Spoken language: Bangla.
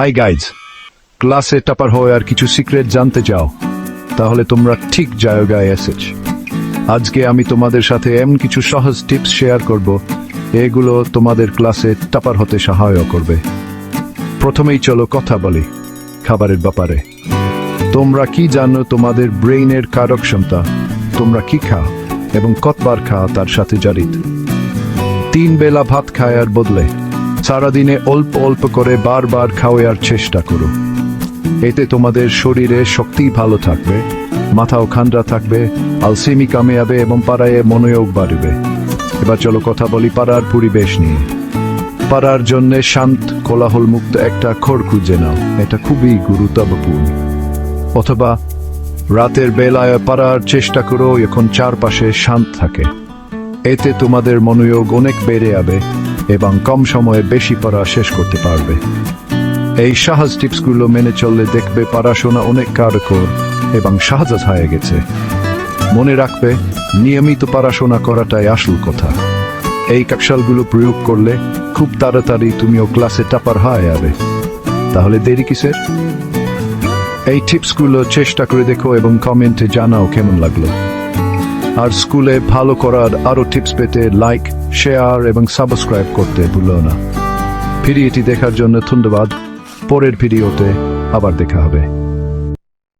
হাই গাইজ ক্লাসে টাপার হয়ে আর কিছু সিক্রেট জানতে চাও, তাহলে তোমরা ঠিক জায়গায় এসেছ। আজকে আমি তোমাদের সাথে এমন কিছু সহজ টিপস শেয়ার করব, এগুলো তোমাদের ক্লাসে টাপার হতে সহায় করবে। প্রথমেই চলো কথা বলি খাবারের ব্যাপারে। তোমরা কি জানো তোমাদের ব্রেইনের কারক ক্ষমতা? তোমরা কি খাও এবং কতবার খাও তার সাথে জড়িত? তিন বেলা ভাত খায় আর বদলে সারাদিনে অল্প অল্প করে বারবার খাওয়ার চেষ্টা করো। এতে তোমাদের শরীরে শক্তি ভালো থাকবে, মাথাও খান্ডা থাকবে, আলসেমি কামে যাবে এবং পাড়ায় মনোযোগ বাড়বে। এবার চলো কথা বলি পাড়ার পরিবেশ নিয়ে। পাড়ার জন্য শান্ত কোলাহল মুক্ত একটা খড় খুঁজে নাও। এটা খুবই গুরুত্বপূর্ণ। অথবা রাতের বেলায় পাড়ার চেষ্টা করো, এখন চারপাশে শান্ত থাকে। এতে তোমাদের মনোযোগ অনেক বেড়ে যাবে। এবং কম সময়ে বেশি পড়া শেষ করতে পারবে। এই সহজ টিপসগুলো মেনে চললে দেখবে পড়াশোনা অনেক কার্যকর এবং সহজ হয়ে গেছে। মনে রাখবে, নিয়মিত পড়াশোনা করাটাই আসল কথা। এই কাকশালগুলো প্রয়োগ করলে খুব তাড়াতাড়ি তুমিও ক্লাসে টাপার হয়ে যাবে। তাহলে দেরি কিসের? এই টিপসগুলো চেষ্টা করে দেখো এবং কমেন্টে জানাও কেমন লাগল। আর স্কুলে ভালো করার আরও টিপস পেতে লাইক, শেয়ার এবং সাবস্ক্রাইব করতে ভুলো না। ভিডিওটি দেখার জন্য ধন্যবাদ। পরের ভিডিওতে আবার দেখা হবে।